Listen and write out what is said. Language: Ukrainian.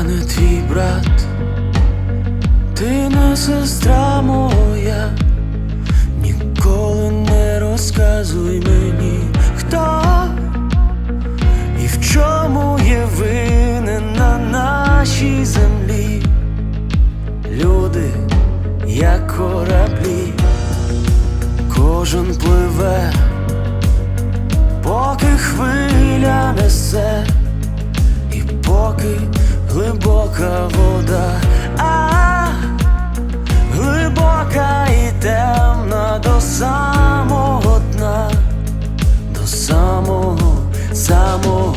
Я не твій брат, ти не сестра моя, ніколи не розказуй мені, хто і в чому є винен на нашій землі. Люди, як кораблі, кожен пливе, глибока вода, а, глибока і темна до самого дна, до самого самого.